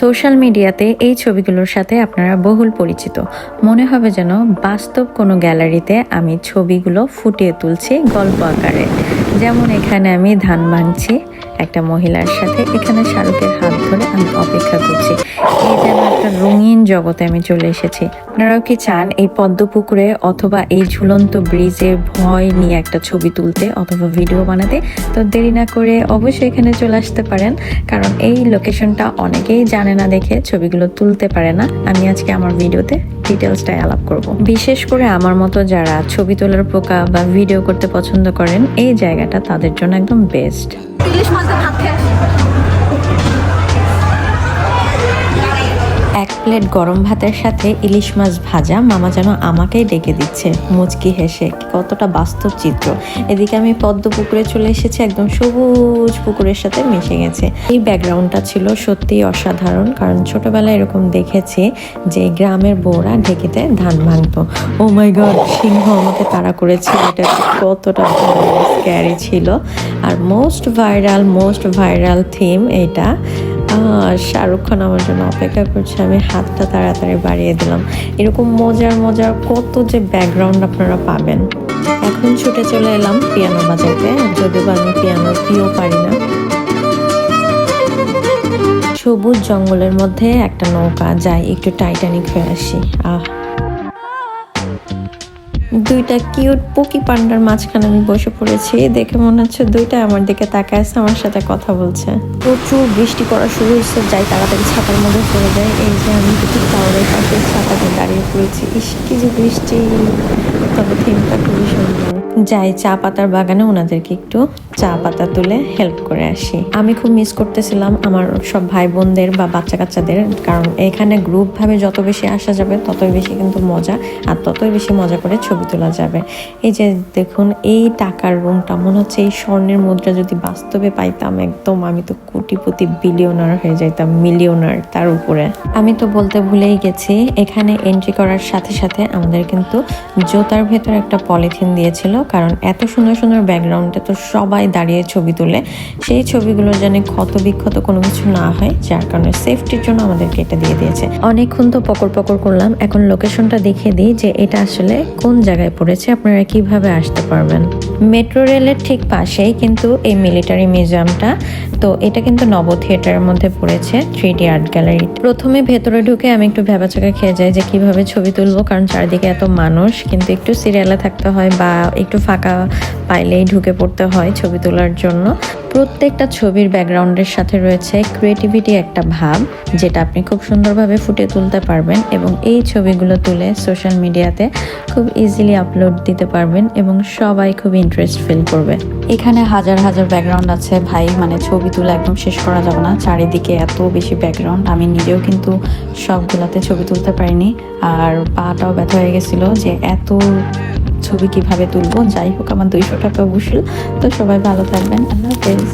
Social মিডিয়াতে এই ছবিগুলোর সাথে আপনারা বহুল পরিচিত। মনে হবে যেন বাস্তব কোনো গ্যালারিতে আমি ছবিগুলো ফুটিয়ে তুলছি গল্প আকারে। যেমন এখানে আমি ধান ভাঙছি, একটা মহিলার সাথে, এখানে শাহরুখের হাত ধরে আমি অপেক্ষা করছি। এই যেন একটা রঙিন জগতে আমি চলে এসেছি। আপনারাও কি চান এই পদ্ম পুকুরে অথবা এই ঝুলন্ত ব্রিজে ভয় নিয়ে একটা ছবি তুলতে অথবা ভিডিও বানাতে? তো দেরি না করে অবশ্যই এখানে চলে আসতে পারেন, কারণ এই লোকেশনটা অনেকেই জানে না দেখে ছবিগুলো তুলতে পারে না। আমি আজকে আমার ভিডিওতে ডিটেলসটাই আলাপ করব। বিশেষ করে আমার মতো যারা ছবি তোলার পোকা বা ভিডিও করতে পছন্দ করেন, এই জায়গাটা তাদের জন্য একদম বেস্ট ইলিশ। এক প্লেট গরম ভাতের সাথে ইলিশ মাছ ভাজা মামা যেন আমাকেই ডেকে দিচ্ছে মুচকি হেসে। কতটা বাস্তব চিত্র। এদিকে আমি পদ্ম পুকুরে চলে এসেছি একদম সবুজ পুকুরের সাথে মিশে গেছে। এই ব্যাকগ্রাউন্ডটা ছিল সত্যিই অসাধারণ কারণ ছোটবেলায় এরকম দেখেছি যে গ্রামের বউরা ঢেকিতে ধান ভাঙতো। ও মাই গড সিংহ আমাকে তাড়া করেছে এটা কতটা স্ক্যারি ছিল। আর most viral most viral theme এটা শাহরুখ খান আমার জন্য অপেক্ষা করছে, আমি হাতটা তাড়াতাড়ি বাড়িয়ে দিলাম। এরকম মজার মজার কত যে ব্যাকগ্রাউন্ড আপনারা পাবেন। এখন ছুটে চলে এলাম পিয়ানো বাজাতে, যদিও আমি পিয়ানো পিও পারি না। সবুজ জঙ্গলের মধ্যে একটা নৌকা, যাই একটু টাইটানিক হয়ে আসি। আহ। দুইটা কিউট পকি পান্ডার মাঝখানে আমি বসে পড়েছি। দেখে মনে হচ্ছে দুইটা আমার দিকে তাকায় আছে, আমার সাথে কথা বলছে। প্রচুর বৃষ্টি পড়া শুরু হচ্ছে যাই তাড়াতাড়ি ছাতার মধ্যে পড়ে যায়। এই যে আমি দুটি টাওয়ারের পাশে ছাতাতে দাঁড়িয়ে পড়েছি। ইস, কি যে বৃষ্টি। তবে থিমটা খুবই সুন্দর। যাই, চা পাতার বাগানে ওনাদেরকে একটু চা পাতা তুলে হেল্প করে আসি। আমি খুব মিস করতেছিলাম আমার সব ভাই বোনদের বা বাচ্চা কাচ্চাদের কারণ এখানে গ্রুপ ভাবে যত বেশি আসা যাবে, ততই বেশি কিন্তু মজা, আর ততই বেশি মজা করে ছবি তোলা যাবে। এই যে দেখুন, এই টাকার রুমটা মনে হচ্ছে এই স্বর্ণের মুদ্রা যদি বাস্তবে পাইতাম, একদম আমি তো কোটিপতি বিলিয়নার হয়ে যাইতাম মিলিয়নার তার উপরে। আমি তো বলতে ভুলেই গেছি, এখানে এন্ট্রি করার সাথে সাথে আমাদের কিন্তু জোতার ভেতর একটা পলিথিন দিয়েছিল, কারণ এত সুন্দর সুন্দর ব্যাকগ্রাউন্ডে তো সবাই দাঁড়িয়ে ছবি তুলে, সেই ছবিগুলো যেন ক্ষত বিক্ষত কোনো কিছু না হয়, যার কারণে সেফটির জন্য আমাদেরকে এটা দিয়ে দিয়েছে। অনেকক্ষণ তো পকর পকর করলাম, এখন লোকেশনটা দেখিয়ে দিই যে এটা আসলে কোন জায়গায় পড়েছে, আপনারা কীভাবে আসতে পারবেন। মেট্রো রেলের ঠিক পাশেই কিন্তু এই মিলিটারি মিউজিয়ামটা তো এটা কিন্তু নব থিয়েটারের মধ্যে পড়েছে থ্রি ডি আর্ট গ্যালারি প্রথমে ভেতরে ঢুকে আমি একটু ভেবাচাকা খেয়ে যাই যে কীভাবে ছবি তুলবো, কারণ চারিদিকে এত মানুষ, কিন্তু একটু সিরিয়ালে থাকতে হয় বা একটু ফাঁকা পাইলেই ঢুকে পড়তে হয় ছবি তোলার জন্য। প্রত্যেকটা ছবির ব্যাকগ্রাউন্ডের সাথে রয়েছে ক্রিয়েটিভিটি একটা ভাব, যেটা আপনি খুব সুন্দরভাবে ফুটিয়ে তুলতে পারবেন এবং এই ছবিগুলো তুলে সোশ্যাল মিডিয়াতে খুব ইজিলি আপলোড দিতে পারবেন এবং সবাই খুব ইন্টারেস্ট ফিল করবে। এখানে হাজার হাজার ব্যাকগ্রাউন্ড আছে। ভাই মানে ছবি তুলে একদম শেষ করা যাবে না। চারিদিকে এত বেশি ব্যাকগ্রাউন্ড। আমি নিজেও কিন্তু সবগুলাতে ছবি তুলতে পারিনি। আর পাটাও ব্যথা হয়ে গেছিল যে এত ছবি কীভাবে তুলবো, যাই হোক, আমার দুইশো টাকা বসল তো সবাই ভালো থাকবেন, আল্লাহ হাফেজ।